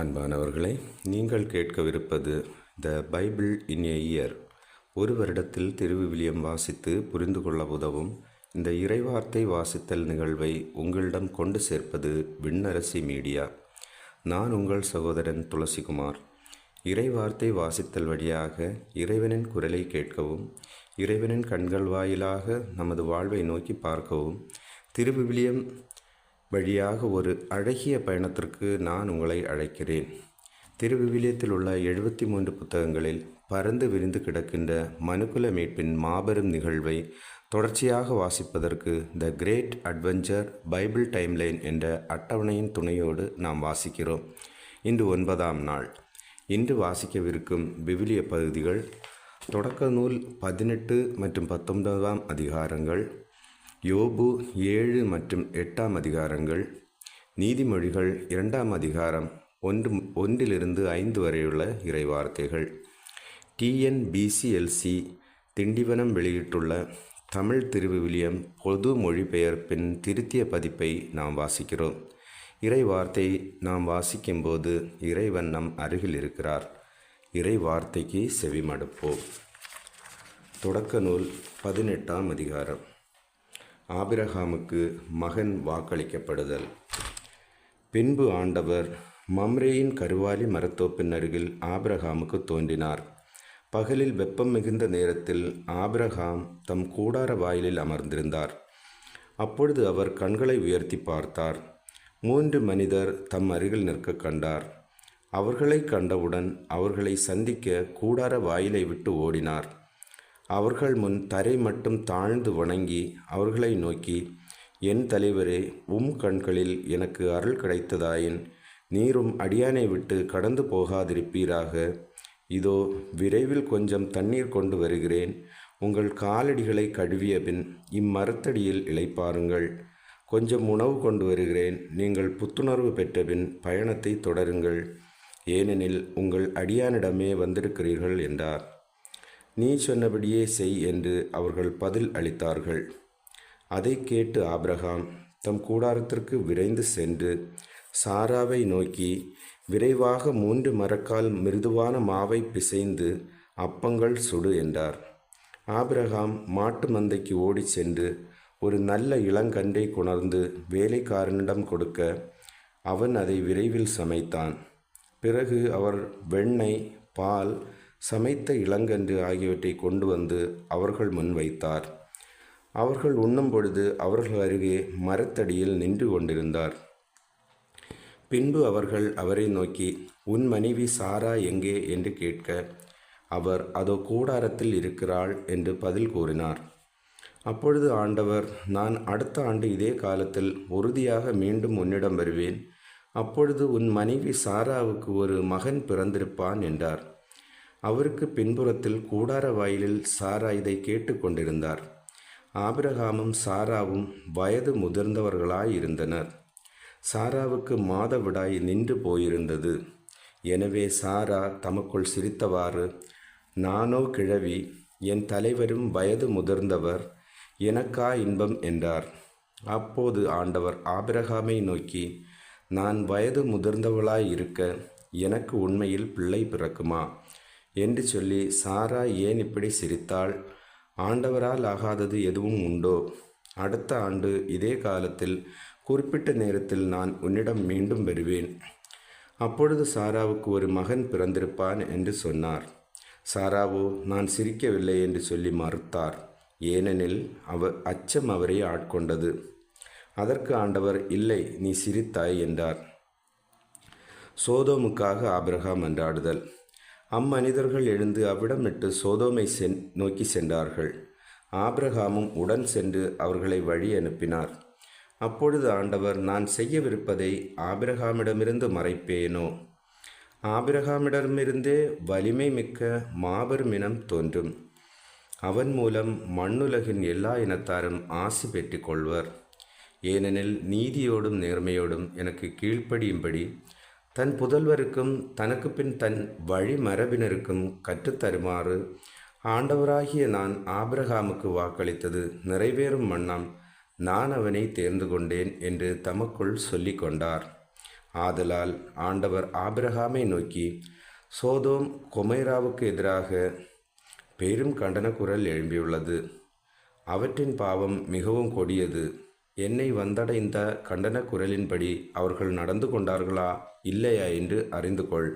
அன்பானவர்களே நீங்கள் கேட்கவிருப்பது the Bible in a year. ஒரு வருடத்தில் திருவிவிலியம் வாசித்து புரிந்து கொள்ள உதவும் இந்த இறைவார்த்தை வாசித்தல் நிகழ்வை உங்களிடம் கொண்டு சேர்ப்பது விண்ணரசி மீடியா. நான் உங்கள் சகோதரன் துளசிகுமார். இறைவார்த்தை வாசித்தல் வழியாக இறைவனின் குரலை கேட்கவும் இறைவனின் கண்கள் வாயிலாக நமது வாழ்வை நோக்கி பார்க்கவும் திருவிவிலியம் வழியாக ஒரு அழகிய பயணத்திற்கு நான் உங்களை அழைக்கிறேன். திருவிவிலியத்தில் உள்ள எழுபத்தி மூன்று புத்தகங்களில் பறந்து விரிந்து கிடக்கின்ற மனுக்குல மீட்பின் மாபெரும் நிகழ்வை தொடர்ச்சியாக வாசிப்பதற்கு the great adventure Bible timeline என்ற அட்டவணையின் துணையோடு நாம் வாசிக்கிறோம். இன்று ஒன்பதாம் நாள். இன்று வாசிக்கவிருக்கும் விவிலிய பகுதிகள் தொடக்க நூல் பதினெட்டு மற்றும் பத்தொன்பதாம் அதிகாரங்கள் யோபு ஏழு மற்றும் எட்டாம் அதிகாரங்கள் நீதிமொழிகள் இரண்டாம் அதிகாரம் ஒன்று ஒன்றிலிருந்து ஐந்து வரையுள்ள இறைவார்த்தைகள். டிஎன்பிசிஎல்சி திண்டிவனம் வெளியிட்டுள்ள தமிழ் திருவிவிலியம் பொது மொழிபெயர்ப்பின் திருத்திய பதிப்பை நாம் வாசிக்கிறோம். இறை வார்த்தை நாம் வாசிக்கும்போது இறைவன் நம் அருகில் இருக்கிறார். இறை வார்த்தைக்கு செவிமடுப்போம். தொடக்க நூல் பதினெட்டாம் அதிகாரம். ஆபிரகாமுக்கு மகன் வாக்களிக்கப்படுதல். பின்பு ஆண்டவர் மம்ரேயின் கருவாலி மரத்தோப்பின் அருகில் ஆபிரகாமுக்கு தோன்றினார். பகலில் வெப்பம் மிகுந்த நேரத்தில் ஆபிரகாம் தம் கூடார வாயிலில் அமர்ந்திருந்தார். அப்பொழுது அவர் கண்களை உயர்த்தி பார்த்தார். மூன்று மனிதர் தம் அருகில் நிற்க கண்டார். அவர்களை கண்டவுடன் அவர்களை சந்திக்க கூடார வாயிலை விட்டு ஓடினார். அவர்கள் முன் தரை மட்டும் தாழ்ந்து வணங்கி அவர்களை நோக்கி என் தலைவரே உம் கண்களில் எனக்கு அருள் கிடைத்ததாயின் நீரும் அடியானை விட்டு கடந்து போகாதிருப்பீராக. இதோ விரைவில் கொஞ்சம் தண்ணீர் கொண்டு வருகிறேன். உங்கள் காலடிகளை கழுவிய பின் இம்மரத்தடியில் இளைப்பாருங்கள். கொஞ்சம் உணவு கொண்டு வருகிறேன். நீங்கள் புத்துணர்வு பெற்றபின் பயணத்தை தொடருங்கள். ஏனெனில் உங்கள் அடியானிடமே வந்திருக்கிறீர்கள் என்றார். நீ சொன்னபடியே செய் என்று அவர்கள் பதில் அளித்தார்கள். அதை கேட்டு ஆபிரகாம் தம் கூடாரத்திற்கு விரைந்து சென்று சாராவை நோக்கி விரைவாக மூன்று மரக்கால் மிருதுவான மாவை பிசைந்து அப்பங்கள் சுடு என்றார். ஆபிரகாம் மாட்டு மந்தைக்கு ஓடிச் சென்று ஒரு நல்ல இளங்கன்றை கொணர்ந்து வேலைக்காரனிடம் கொடுக்க அவன் அதை விரைவில் சமைத்தான். பிறகு அவர் வெண்ணெய் பால் சமைத்த இளங்கன்று ஆகியவற்றை கொண்டு வந்து அவர்கள் முன் வைத்தார். அவர்கள் உண்ணும் பொழுது அவர்கள் அருகே மரத்தடியில் நின்று கொண்டிருந்தார். பின்பு அவர்கள் அவரை நோக்கி உன் மனைவி சாரா எங்கே? என்று கேட்க அவர் அதோ கூடாரத்தில் இருக்கிறாள் என்று பதில் கூறினார். அப்பொழுது ஆண்டவர் நான் அடுத்த ஆண்டு இதே காலத்தில் உறுதியாக மீண்டும் உன்னிடம் வருவேன். அப்பொழுது உன் மனைவி சாராவுக்கு ஒரு மகன் பிறந்திருப்பான் என்றார். அவருக்கு பின்புறத்தில் கூடார வாயிலில் சாரா இதை கேட்டுக்கொண்டிருந்தார் ஆபிரகாமும் சாராவும் வயது முதிர்ந்தவர்களாயிருந்தனர். சாராவுக்கு மாதவிடாய் நின்று போயிருந்தது. எனவே சாரா தமக்குள் சிரித்தவாறு நானோ கிழவி என் தலைவரும் வயது முதிர்ந்தவர் எனக்கா இன்பம்? என்றார். அப்போது ஆண்டவர் ஆபிரகாமை நோக்கி நான் வயது முதிர்ந்தவளாய் இருக்க எனக்கு உண்மையில் பிள்ளை பிறக்குமா? என்று சொல்லி சாரா ஏன் இப்படி சிரித்தாள்? ஆண்டவரால் ஆகாதது எதுவும் உண்டோ? அடுத்த ஆண்டு இதே காலத்தில் குறிப்பிட்ட நேரத்தில் நான் உன்னிடம் மீண்டும் வருவேன். அப்பொழுது சாராவுக்கு ஒரு மகன் பிறந்திருப்பான் என்று சொன்னார். சாராவோ நான் சிரிக்கவில்லை என்று சொல்லி மறுத்தார். ஏனெனில் அவர் அச்சம் அவரை ஆட்கொண்டது. அதற்கு ஆண்டவர் இல்லை நீ சிரித்தாய் என்றார். சோதோமுக்காக ஆபிரகாம் என்றாடுதல் அம்மனிதர்கள் எழுந்து அவ்விடமிட்டு சோதோமை சென் நோக்கி சென்றார்கள். ஆபிரகாமும் உடன் சென்று அவர்களை வழி அனுப்பினார். அப்பொழுது ஆண்டவர் நான் செய்யவிருப்பதை ஆபிரகாமிடமிருந்து மறைப்பேனோ? ஆபிரகாமிடமிருந்தே வலிமை மிக்க மாபெரும் இனம் தோன்றும். அவன் மூலம் மண்ணுலகின் எல்லா இனத்தாரும் ஆசி பெற்றுக்கொள்வர் ஏனெனில் நீதியோடும் நேர்மையோடும் எனக்கு கீழ்ப்படியும்படி தன் புதல்வருக்கும் தனக்கு பின் தன் வழி மரபினருக்கும் கற்றுத்தருமாறு ஆண்டவராகிய நான் ஆபிரகாமுக்கு வாக்களித்தது நிறைவேறும் வண்ணம் நான் அவனை தேர்ந்து கொண்டேன் என்று தமக்குள் சொல்லி கொண்டார். ஆதலால் ஆண்டவர் ஆபிரகாமை நோக்கி சோதோம் கொமைராவுக்கு எதிராக பெரும் கண்டன குரல் எழும்பியுள்ளது. அவற்றின் பாவம் மிகவும் கொடியது. என்னை வந்தடைந்த கண்டன குரலின்படி அவர்கள் நடந்து கொண்டார்களா இல்லையா என்று அறிந்து கொள்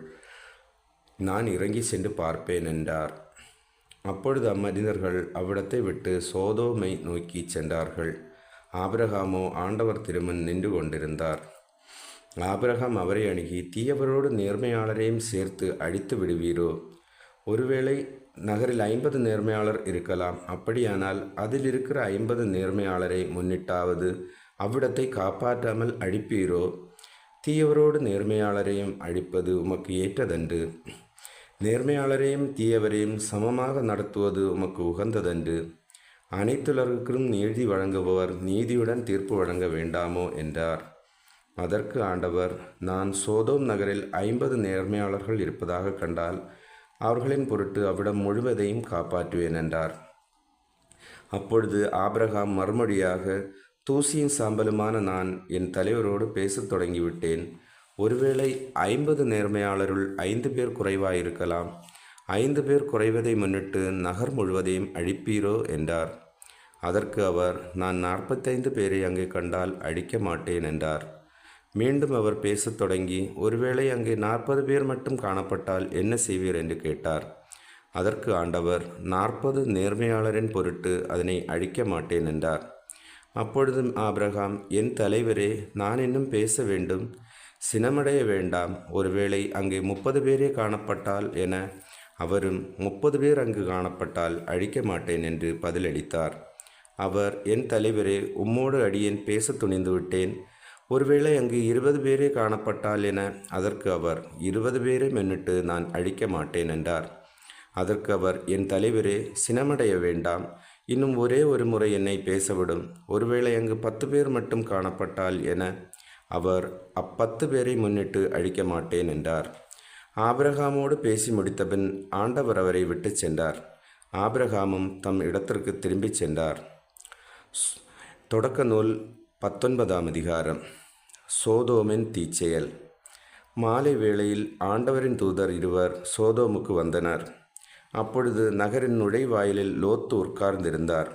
நான் இறங்கி சென்று பார்ப்பேன் என்றார். அப்பொழுது அம்மனிதர்கள் அவ்விடத்தை விட்டு சோதோமை நோக்கி சென்றார்கள். ஆபிரகாமோ ஆண்டவர் திருமன் நின்று கொண்டிருந்தார். ஆபிரகாம் அவரை அணுகி தீயவரோடு நேர்மையாளரையும் சேர்த்து அழித்து விடுவீரோ? ஒருவேளை நகரில் ஐம்பது நேர்மையாளர் இருக்கலாம். அப்படியானால் அதில் இருக்கிற ஐம்பது நேர்மையாளரை முன்னிட்டாவது அவ்விடத்தை காப்பாற்றாமல் அழிப்பீரோ? தீயவரோடு நேர்மையாளரையும் அழிப்பது உமக்கு ஏற்றதன்று? நேர்மையாளரையும் தீயவரையும் சமமாக நடத்துவது உமக்கு உகந்ததன்று? அனைத்துலருக்கும் நீதி வழங்குபவர் நீதியுடன் தீர்ப்பு வழங்க வேண்டாமோ? என்றார். அதற்கு ஆண்டவர் நான் சோதோம் நகரில் ஐம்பது நேர்மையாளர்கள் இருப்பதாக கண்டால் அவர்களின் பொருட்டு அவ்விடம் முழுவதையும் காப்பாற்றுவேன் என்றார். அப்பொழுது ஆபிரகாம் மறுமொழியாக தூசியின் சாம்பலுமான நான் என் தலைவரோடு பேசத் தொடங்கிவிட்டேன். ஒருவேளை ஐம்பது நேர்மையாளருள் ஐந்து பேர் குறைவாயிருக்கலாம். ஐந்து பேர் குறைவதை முன்னிட்டு நகர் முழுவதையும் அழிப்பீரோ? என்றார். அதற்கு அவர் நான் நாற்பத்தைந்து பேரை அங்கே கண்டால் அழிக்க மாட்டேன் என்றார். மீண்டும் அவர் பேசத் தொடங்கி ஒருவேளை அங்கே நாற்பது பேர் மட்டும் காணப்பட்டால் என்ன செய்வீர்? என்று கேட்டார். அதற்கு ஆண்டவர் நாற்பது நேர்மையாளரின் பொருட்டு அதனை அழிக்க மாட்டேன் என்றார். அப்பொழுது ஆபிரகாம் என் தலைவரே நான் இன்னும் பேச வேண்டும். சினமடைய வேண்டாம். ஒருவேளை அங்கே முப்பது பேரே காணப்பட்டால் என அவரும் முப்பது பேர் அங்கு காணப்பட்டால் அழிக்க மாட்டேன் என்று பதிலளித்தார். அவர் என் தலைவரே உம்மோடு அடியேன் பேச துணிந்து விட்டேன். ஒருவேளை அங்கு இருபது பேரே காணப்பட்டால் என. அதற்கு அவர் இருபது பேரை மென்னிட்டு நான் அழிக்க மாட்டேன் என்றார். அதற்கு அவர் என் தலைவரே சினமடைய வேண்டாம். இன்னும் ஒரே ஒரு முறை என்னை பேசவிடும். ஒருவேளை அங்கு பத்து பேர் மட்டும் காணப்பட்டால் என. அவர் அப்பத்து பேரை முன்னிட்டு அழிக்க மாட்டேன் என்றார். ஆபிரகாமோடு பேசி முடித்தபின் ஆண்டவர் அவரை விட்டுச் சென்றார். ஆபிரகாமும் தம் இடத்திற்கு திரும்பிச் சென்றார். தொடக்க நூல் பத்தொன்பதாம் அதிகாரம். சோதோமின் தீச்செயல். மாலை வேளையில் ஆண்டவரின் தூதர் இருவர் சோதோமுக்கு வந்தனர். அப்பொழுது நகரின் நுழைவாயிலில் லோத்து உட்கார்ந்திருந்தார்.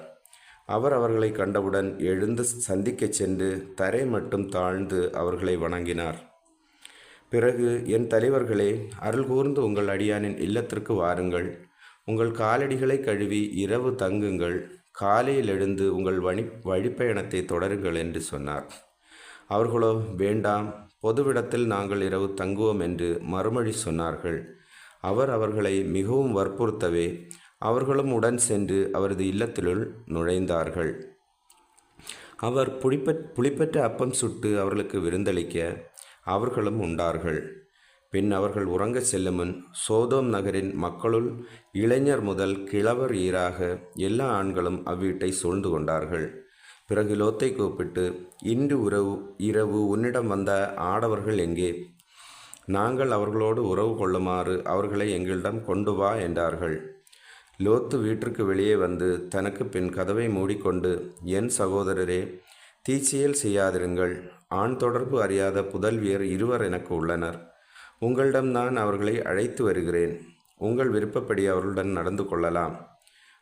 அவர் அவர்களை கண்டவுடன் எழுந்து சந்திக்கச் சென்று தரை மட்டும் தாழ்ந்து அவர்களை வணங்கினார். பிறகு என் தலைவர்களே அருள் கூர்ந்து உங்கள் அடியானின் இல்லத்திற்கு வாருங்கள். உங்கள் காலடிகளை கழுவி இரவு தங்குங்கள். காலையில் எழுந்து உங்கள் வழி வழிப்பயணத்தை தொடருங்கள் என்று சொன்னார். அவர்களோ வேண்டாம் பொதுவிடத்தில் நாங்கள் இரவு தங்குவோம் என்று மறுமொழி சொன்னார்கள். அவர் அவர்களை மிகவும் வற்புறுத்தவே அவர்களும் உடன் சென்று அவரது இல்லத்திலுள் நுழைந்தார்கள். அவர் புளிப்ப புளிப்பற்ற அப்பம் சுட்டு அவர்களுக்கு விருந்தளிக்க அவர்களும் உண்டார்கள். பின் அவர்கள் உறங்க செல்லுமுன் சோதோம் நகரின் மக்களுள் இளைஞர் முதல் கிழவர் ஈராக எல்லா ஆண்களும் அவ்வீட்டை சூழ்ந்து கொண்டார்கள். பிறகு லோத்தை கூப்பிட்டு இன்று உறவு இரவு உன்னிடம் வந்த ஆடவர்கள் எங்கே? நாங்கள் அவர்களோடு உறவு கொள்ளுமாறு அவர்களை எங்களிடம் கொண்டு வா என்றார்கள். லோத்து வீட்டிற்கு வெளியே வந்து தனக்கு பின் கதவை மூடிக்கொண்டு என் சகோதரரே தீச்சியல் செய்யாதிருங்கள். ஆண் தொடர்பு அறியாத புதல்வியர் இருவர் எனக்கு உள்ளனர். உங்களிடம் நான் அவர்களை அழைத்து வருகிறேன். உங்கள் விருப்பப்படி அவர்களுடன் நடந்து கொள்ளலாம்.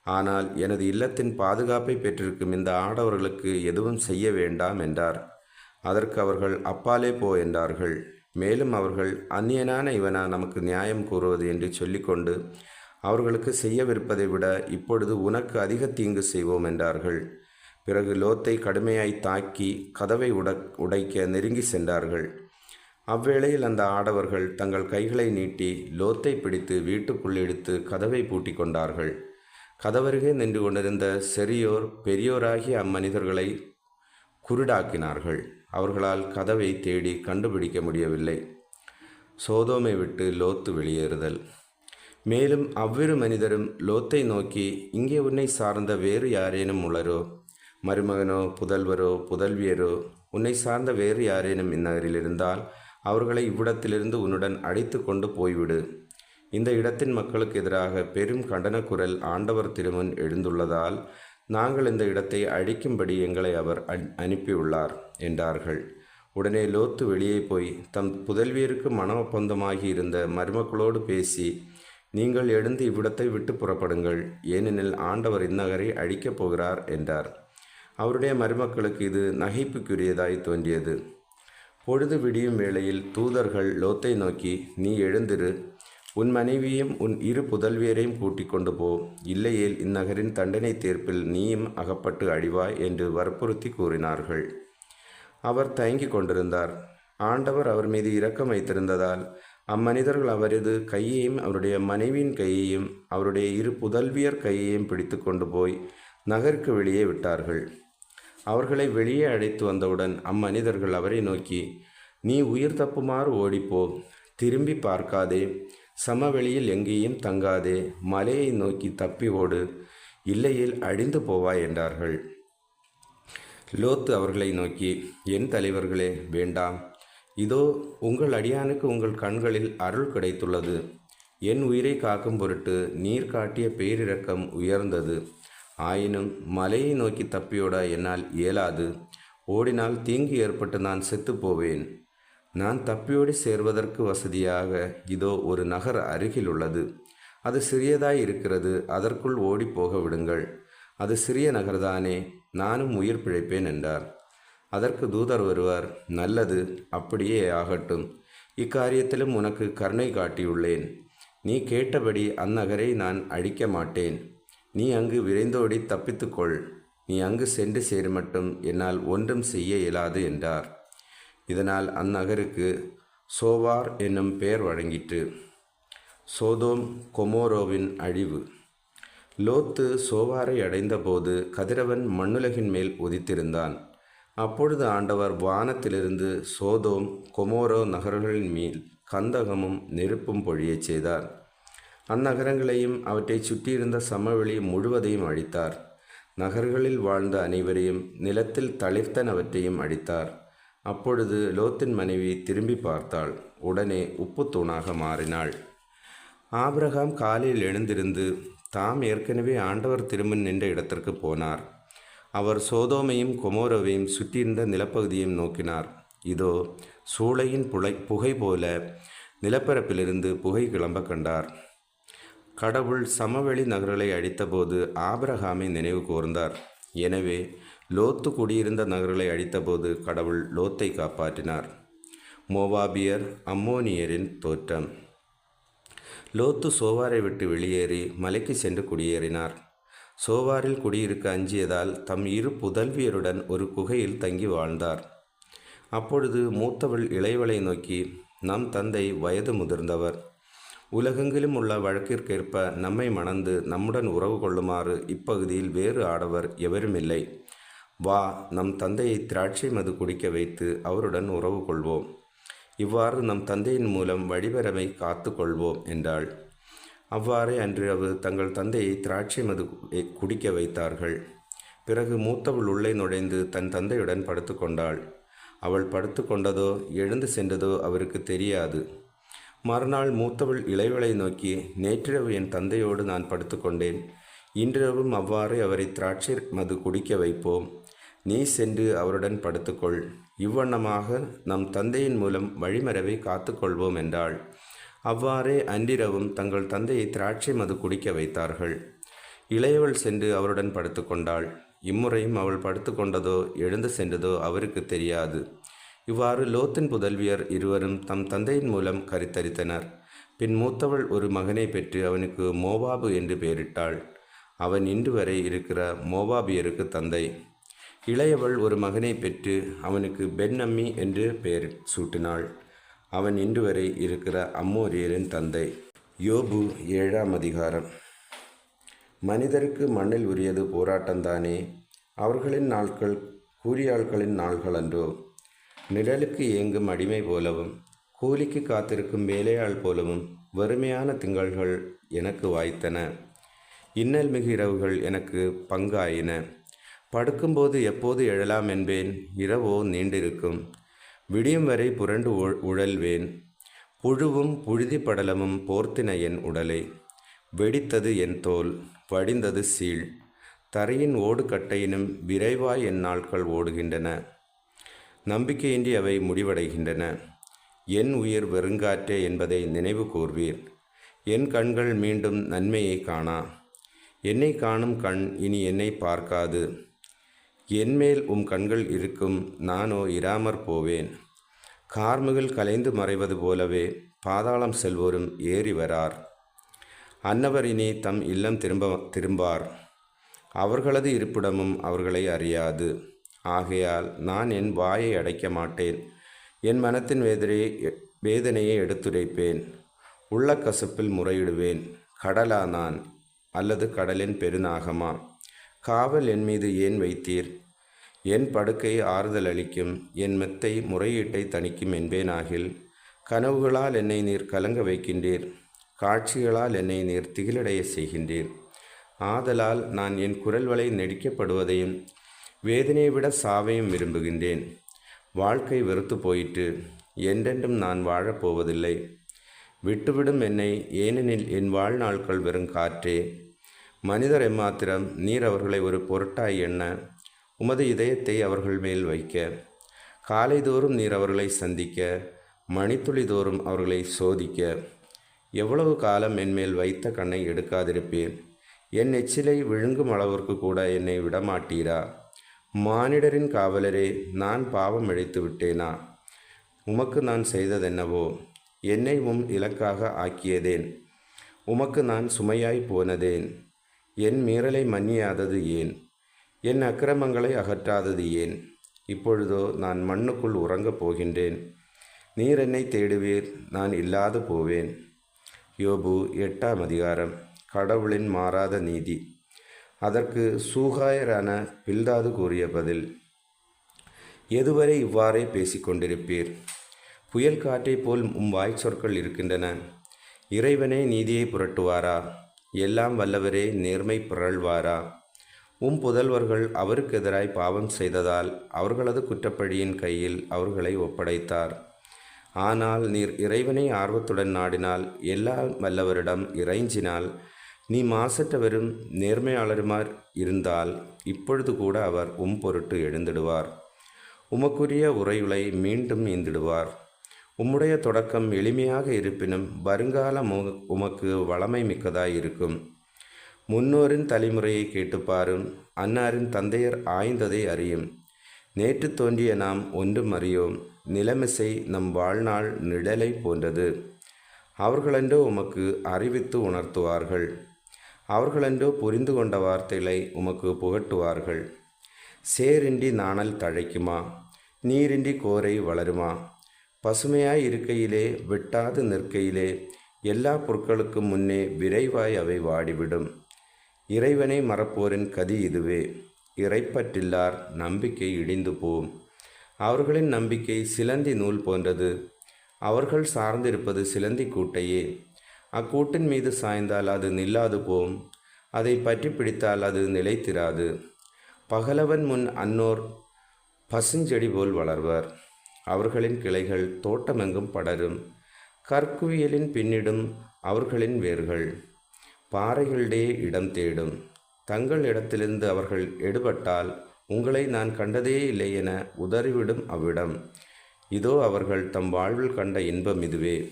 ஆனால் எனது இல்லத்தின் பாதுகாப்பை பெற்றிருக்கும் இந்த ஆடவர்களுக்கு எதுவும் செய்ய வேண்டாம் என்றார். அதற்கு அவர்கள் அப்பாலே போ என்றார்கள். மேலும் அவர்கள் அந்நியனான இவனா நமக்கு நியாயம் கூறுவது? என்று சொல்லிக்கொண்டு அவர்களுக்கு செய்யவிருப்பதை விட இப்பொழுது உனக்கு அதிக தீங்கு செய்வோம் என்றார்கள். பிறகு லோத்தை கடுமையாய் தாக்கி கதவை உட உடைக்க நெருங்கி சென்றார்கள். அவ்வேளையில் அந்த ஆடவர்கள் தங்கள் கைகளை நீட்டி லோத்தை பிடித்து வீட்டுக்குள் எடுத்து கதவை பூட்டி கொண்டார்கள். கதவருகே நின்று கொண்டிருந்த செரியோர் பெரியோராகிய அம்மனிதர்களை குருடாக்கினார்கள். அவர்களால் கதவை தேடி கண்டுபிடிக்க முடியவில்லை. சோதோமை விட்டு லோத்து வெளியேறுதல். மேலும் அவ்விரு மனிதரும் லோத்தை நோக்கி இங்கே உன்னை சார்ந்த வேறு யாரேனும் உளரோ? மருமகனோ புதல்வரோ புதல்வியரோ? உன்னை சார்ந்த வேறு யாரேனும் இந்நகரில் இருந்தால் அவர்களை இவ்விடத்திலிருந்து உன்னுடன் அழைத்து கொண்டு போய்விடு. இந்த இடத்தின் மக்களுக்கு எதிராக பெரும் கண்டன குரல் ஆண்டவர் திருமுன் எழுந்துள்ளதால் நாங்கள் இந்த இடத்தை அழிக்கும்படி எங்களை அவர் அனுப்பியுள்ளார் என்றார்கள். உடனே லோத்து வெளியே போய் தம் புதல்வியருக்கு மன ஒப்பந்தமாகி இருந்த மருமக்களோடு பேசி நீங்கள் எழுந்து இவ்விடத்தை விட்டு புறப்படுங்கள் ஏனெனில் ஆண்டவர் இந்நகரை அழிக்கப் போகிறார் என்றார். அவருடைய மருமக்களுக்கு இது நகைப்புக்குரியதாய் தோன்றியது. பொழுது விடியும் வேளையில் தூதர்கள் லோத்தை நோக்கி நீ எழுந்திரு உன் மனைவியும் உன் இரு புதல்வியரையும் கூட்டிக் கொண்டு போ. இல்லையேல் இந்நகரின் தண்டனை தீர்ப்பில் நீயும் அகப்பட்டு அழிவாய் என்று வற்புறுத்தி கூறினார்கள். அவர் தயங்கிக் கொண்டிருந்தார். ஆண்டவர் அவர் மீது இரக்கம் வைத்திருந்ததால் அம்மனிதர்கள் அவரது கையையும் அவருடைய மனைவியின் கையையும் அவருடைய இரு புதல்வியர் கையையும் பிடித்து கொண்டு போய் நகருக்கு வெளியே விட்டார்கள். அவர்களை வெளியே அழைத்து வந்தவுடன் அம்மனிதர்கள் அவரை நோக்கி நீ உயிர் தப்புமாறு ஓடிப்போ. திரும்பி பார்க்காதே. சமவெளியில் எங்கேயும் தங்காதே மலையை நோக்கி தப்பி ஓடு இல்லையில் அழிந்து போவாய் என்றார்கள். லோத்து அவர்களை நோக்கி என் தலைவர்களே வேண்டாம். இதோ உங்கள் அடியானுக்கு உங்கள் கண்களில் அருள் கிடைத்துள்ளது. என் உயிரை காக்கும் பொருட்டு நீர் காட்டிய பேரிரக்கம் உயர்ந்தது. ஆயினும் மலையை நோக்கி தப்பியோட என்னால் இயலாது. ஓடினால் தீங்கு ஏற்பட்டு நான் செத்துப்போவேன் நான் தப்பியோடி சேர்வதற்கு வசதியாக இதோ ஒரு நகர் அருகில் உள்ளது அது சிறியதாய் இருக்கிறது அதற்குள் ஓடி போக விடுங்கள். அது சிறிய நகர்தானே நானும் உயிர் பிழைப்பேன் என்றார். அதற்கு தூதர் வருவார் நல்லது அப்படியே ஆகட்டும். இக்காரியத்திலும் உனக்கு கருணை காட்டியுள்ளேன். நீ கேட்டபடி அந்நகரை நான் அழிக்க மாட்டேன். நீ அங்கு விரைந்தோடி தப்பித்துக்கொள். நீ அங்கு சென்று சேர் மட்டும் என்னால் ஒன்றும் செய்ய இயலாது என்றார். இதனால் அந்நகருக்கு சோவார் என்னும் பெயர் வழங்கிற்று. சோதோம் கொமோரோவின் அழிவு. லோத்து சோவாரை அடைந்தபோது கதிரவன் மண்ணுலகின் மேல் உதித்திருந்தான். அப்பொழுது ஆண்டவர் வானத்திலிருந்து சோதோம் கொமோரோ நகர்களின் மேல் கந்தகமும் நெருப்பும் பொழியச் செய்தார். அந்நகரங்களையும் அவற்றை சுற்றியிருந்த சமவெளி முழுவதையும் அழித்தார். நகர்களில் வாழ்ந்த அனைவரையும் நிலத்தில் தளிர்த்தனவற்றையும் அழித்தார். அப்பொழுது லோத்தின் மனைவி திரும்பி பார்த்தாள். உடனே உப்பு தூணாக மாறினாள். ஆபிரகாம் காலையில் எழுந்திருந்து தாம் ஏற்கனவே ஆண்டவர் திரும்ப நின்ற இடத்திற்கு போனார். அவர் சோதோமையும் கொமோரோவையும் சுற்றியிருந்த நிலப்பகுதியையும் நோக்கினார். இதோ சூளையின் புலை புகை போல நிலப்பரப்பிலிருந்து புகை கிளம்ப கண்டார். கடவுள் சமவெளி நகர்களை அழித்தபோது ஆபிரகாமை நினைவு கூர்ந்தார். எனவே லோத்து குடியிருந்த நகர்களை அழித்தபோது கடவுள் லோத்தை காப்பாற்றினார். மோவாபியர் அம்மோனியரின் தோற்றம். லோத்து சோவாரை விட்டு வெளியேறி மலைக்கு சென்று குடியேறினார். சோவாரில் குடியிருக்க அஞ்சியதால் தம் இரு புதல்வியருடன் ஒரு குகையில் தங்கி வாழ்ந்தார். அப்பொழுது மூத்தவள் இளையவளை நோக்கி நம் தந்தை வயது முதிர்ந்தவர். உலகெங்கிலும் உள்ள வழக்கிற்கேற்ப நம்மை மணந்து நம்முடன் உறவு கொள்ளுமாறு இப்பகுதியில் வேறு ஆடவர் எவருமில்லை. வா நம் தந்தையை திராட்சை மது குடிக்க வைத்து அவருடன் உறவு கொள்வோம். இவ்வாறு நம் தந்தையின் மூலம் வழிபரமை காத்து கொள்வோம் என்றாள். அவ்வாறே அன்றிரவு தங்கள் தந்தையை திராட்சை மது குடிக்க வைத்தார்கள். பிறகு மூத்தவள் உள்ளே நுழைந்து தன் தந்தையுடன் படுத்து கொண்டாள். அவள் படுத்து கொண்டதோ எழுந்து சென்றதோ அவருக்கு தெரியாது. மறுநாள் மூத்தவள் இளைவளை நோக்கி நேற்றிரவு என் தந்தையோடு நான் படுத்துக்கொண்டேன் இன்றிரவும் அவ்வாறு அவரை திராட்சை மது குடிக்க வைப்போம். நீ சென்று அவருடன் படுத்துக்கொள். இவ்வண்ணமாக நம் தந்தையின் மூலம் வழிமரவை காத்துக்கொள்வோம் என்றாள். அவ்வாறே அன்றிரவும் தங்கள் தந்தையை திராட்சை மது குடிக்க வைத்தார்கள். இளையவள் சென்று அவருடன் படுத்துக்கொண்டாள். இம்முறையும் அவள் படுத்துக்கொண்டதோ எழுந்து சென்றதோ அவருக்கு தெரியாது. இவ்வாறு லோத்தின் புதல்வியர் இருவரும் தம் தந்தையின் மூலம் கரித்தரித்தனர். பின் மூத்தவள் ஒரு மகனை பெற்று அவனுக்கு மோவாபு என்று பெயரிட்டாள். அவன் இன்று வரை இருக்கிற மோவாபியருக்கு தந்தை. இளையவள் ஒரு மகனை பெற்று அவனுக்கு பென்னம்மி என்று பெயர் சூட்டினாள். அவன் இன்று வரை இருக்கிற அம்மோரியரின் தந்தை. யோபு ஏழாம் அதிகாரம். மனிதருக்கு மண்ணில் உரியது போராட்டம்தானே? அவர்களின் நாட்கள் கூலியாட்களின் நாள்கள் அன்றோ? நிழலுக்கு ஏங்கும் அடிமை போலவும் கூலிக்கு காத்திருக்கும் வேலையாள் போலவும் வறுமையான திங்கள்கள் எனக்கு வாய்த்தன. இன்னல் மிகு இரவுகள் எனக்கு பங்காயின. படுக்கும்போது எப்போது எழலாம் என்பேன்? இரவோ நீண்டிருக்கும். விடியும் வரை புரண்டு உழல்வேன். புழுவும் புழுதி படலமும் போர்த்தின என் உடலை. வெடித்தது என் தோல் வடிந்தது சீழ் தரையின் ஓடுகட்டையினும் விரைவாய் என் நாட்கள் ஓடுகின்றன. நம்பிக்கையின்றி அவை முடிவடைகின்றன. என் உயிர் வெறுங்காற்றே என்பதை நினைவு கூர்வீர். என் கண்கள் மீண்டும் நன்மையை காணா. என்னை காணும் கண் இனி என்னை பார்க்காது. என்மேல் உம் கண்கள் இருக்கும் நானோ இராமற் போவேன். கார்முகில் கலைந்து மறைவது போலவே பாதாளம் செல்வோரும் ஏறி வரார். அன்னவர் இனி தம் இல்லம் திரும்ப திரும்பார். அவர்களது இருப்பிடமும் அவர்களை அறியாது. ஆகையால் நான் என் வாயை அடைக்க மாட்டேன். என் மனத்தின் வேதனையை வேதனையை எடுத்துரைப்பேன். உள்ள கசப்பில் முறையிடுவேன். கடலா நான் அல்லது கடலின் பெருநாகமா? காவல் என் மீது ஏன் வைத்தீர்? என் படுக்கை ஆறுதல் அளிக்கும் என் மெத்தை முறையீட்டை தணிக்கும் என்பேனாகில் கனவுகளால் என்னை நீர் கலங்க வைக்கின்றீர் காட்சிகளால் என்னை நீர் திகிலடைய செய்கின்றீர். ஆதலால் நான் என் குரல் வலை நெடிக்கப்படுவதையும் வேதனையை விட சாவையும் விரும்புகின்றேன். வாழ்க்கை வெறுத்து போயிற்று என்றென்றும் நான் வாழப்போவதில்லை விட்டுவிடும் என்னை ஏனெனில் என் வாழ்நாட்கள் வெறும் காற்றே மனிதர் எம்மாத்திரம் நீர் அவர்களை ஒரு பொருட்டாய் எண்ண உமது இதயத்தை அவர்கள் மேல் வைக்க. காலைதோறும் நீர் அவர்களை சந்திக்க மணித்துளி தோறும் அவர்களை சோதிக்க. எவ்வளவு காலம் என்மேல் வைத்த கண்ணை எடுக்காதிருப்பேன் என் எச்சிலை விழுங்கும் அளவிற்கு கூட என்னை விடமாட்டீரா? மானிடரின் காவலரே நான் பாவம் இழைத்து விட்டேனா? உமக்கு நான் செய்ததென்னவோ? என்னை உம் இலக்காக ஆக்கியதேன். உமக்கு நான் சுமையாய் போனதேன். என் மீறலை மன்னியாதது ஏன்? என் அக்கிரமங்களை அகற்றாதது ஏன்? இப்பொழுதோ நான் மண்ணுக்குள் உறங்கப் போகின்றேன். நீர் என்னை தேடுவீர் நான் இல்லாது போவேன். யோபு எட்டாம் அதிகாரம். கடவுளின் மாறாத நீதி. அதற்கு சூகாயரான பில்தாது கூறிய பதில் எதுவரை இவ்வாறே பேசிக்கொண்டிருப்பீர் புயல் காற்றைப் போல் உம் வாய் சொற்கள் இருக்கின்றன. இறைவனே நீதியை புரட்டுவாரா? எல்லாம் வல்லவரே நேர்மை புரள்வாரா? உம் புதல்வர்கள் அவருக்கு எதிராய் பாவம் செய்ததால் அவர்களது குற்றப்பழியின் கையில் அவர்களை ஒப்படைத்தார். ஆனால் நீர் இறைவனை ஆர்வத்துடன் நாடினால் எல்லா வல்லவரிடம் இறைஞ்சினால் நீ மாசற்றவரும் நேர்மையாளருமார் இருந்தால் இப்பொழுது கூட அவர் உம் பொருட்டு எழுந்திடுவார். உமக்குரிய உரையுளை மீண்டும் ஈந்திடுவார். உம்முடைய தொடக்கம் எளிமையாக இருப்பினும் வருங்காலம் உமக்கு வளமை மிக்கதாய் இருக்கும். முன்னோரின் தலைமுறையை கேட்டுப்பாரும் அன்னாரின் தந்தையர் ஆய்ந்ததை அறியும். நேற்று தோன்றிய நாம் ஒன்றும் அறியோம். நிலைமிசை நம் வாழ்நாள் நிழலை போன்றது. அவர்களென்றோ உமக்கு அறிவித்து உணர்த்துவார்கள். அவர்களென்றோ புரிந்து கொண்ட வார்த்தைகளை உமக்கு புகட்டுவார்கள். சேரின்றி நாணல் தழைக்குமா? நீரின்றி கோரை வளருமா? பசுமையாய் இருக்கையிலே வெட்டாது நிற்கையிலே எல்லா பொருட்களுக்கும் முன்னே விரைவாய் அவை வாடிவிடும். இறைவனை மறப்போரின் கதி இதுவே. இறைப்பற்றில்லார் நம்பிக்கை இடிந்து போம் அவர்களின் நம்பிக்கை சிலந்தி நூல் போன்றது. அவர்கள் சார்ந்திருப்பது சிலந்தி கூட்டையே. அக்கூட்டின் மீது சாய்ந்தால் அது நில்லாது போம். அதை பற்றி பிடித்தால் அது நிலைத்திராது. பகலவன் முன் அன்னோர் பசுஞ்செடி போல் வளர்வர். அவர்களின் கிளைகள் தோட்டமெங்கும் படரும். கற்குவியலின் பின்னிடும் அவர்களின் வேர்கள். பாறைகளிடையே இடம் தேடும். தங்கள் இடத்திலிருந்து அவர்கள் எடுபட்டால் உங்களை நான் கண்டதே இல்லை என உதறிவிடும் அவ்விடம். இதோ அவர்கள் தம் வாழ்வில் கண்ட இன்பம் இதுவே.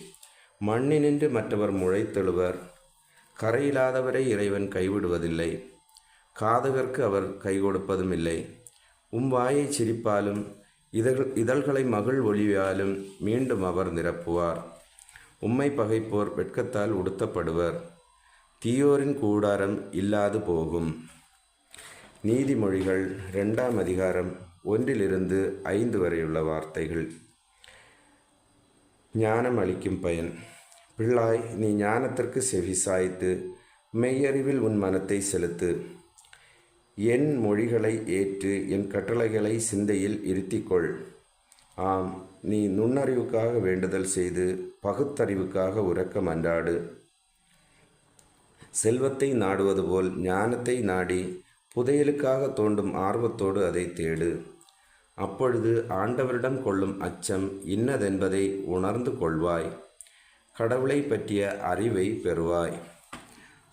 மண்ணினின்று மற்றவர் முளைத்தெழுவர். கரையில்லாதவரை இறைவன் கைவிடுவதில்லை. காதகர்க்கு அவர் கை கொடுப்பதும் இல்லை. உம் வாயை சிரிப்பாலும் இதழ் இதழ்களை மகிழ் ஒளியாலும் மீண்டும் அவர் நிரப்புவார். உம்மை பகைப்போர் வெட்கத்தால் உடுத்தப்படுவர். தீயோரின் கூடாரம் இல்லாது போகும். நீதிமொழிகள் ரெண்டாம் அதிகாரம் ஒன்றிலிருந்து ஐந்து வரையுள்ள வார்த்தைகள். ஞானம் அளிக்கும் பயன். பிள்ளாய் நீ ஞானத்திற்கு செவி சாய்த்து மெய்யறிவில் உன் மனத்தை செலுத்து. என் மொழிகளை ஏற்று என் கட்டளைகளை சிந்தையில் இருத்திக்கொள். ஆம் நீ நுண்ணறிவுக்காக வேண்டுதல் செய்து பகுத்தறிவுக்காக உறக்க மன்றாடு செல்வத்தை நாடுவது போல் ஞானத்தை நாடி புதையலுக்காக தோண்டும் ஆர்வத்தோடு அதை தேடு. அப்பொழுது ஆண்டவரிடம் கொள்ளும் அச்சம் இன்னதென்பதை உணர்ந்து கொள்வாய். கடவுளை பற்றிய அறிவை பெறுவாய்.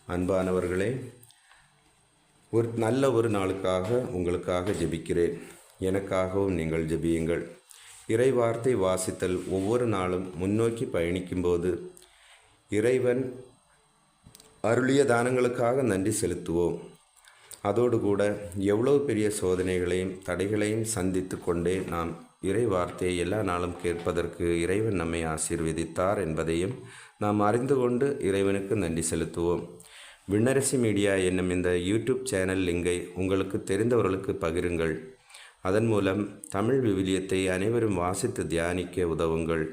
அன்பானவர்களே ஒரு நல்ல ஒரு நாளுக்காக உங்களுக்காக ஜெபிக்கிறேன். எனக்காகவும் நீங்கள் ஜெபியுங்கள். இறை வார்த்தை வாசித்தல் ஒவ்வொரு நாளும் முன்னோக்கி பயணிக்கும்போது இறைவன் அருளிய தானங்களுக்காக நன்றி செலுத்துவோம். அதோடு கூட எவ்வளவு பெரிய சோதனைகளையும் தடைகளையும் சந்தித்து கொண்டே நாம் இறை வார்த்தையை எல்லா நாளும் கேட்பதற்கு இறைவன் நம்மை ஆசீர்வதித்தார் என்பதையும் நாம் அறிந்து கொண்டு இறைவனுக்கு நன்றி செலுத்துவோம். விண்ணரசி மீடியா என்னும் இந்த யூடியூப் சேனல் லிங்கை உங்களுக்கு தெரிந்தவர்களுக்கு பகிருங்கள். அதன் மூலம் தமிழ் விவிலியத்தை அனைவரும் வாசித்து தியானிக்க உதவுங்கள்.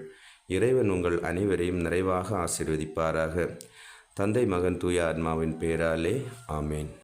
இறைவன் உங்கள் அனைவரையும் நிறைவாக ஆசீர்வதிப்பாராக. தந்தை மகன் தூய ஆத்மாவின் பேராலே ஆமேன்.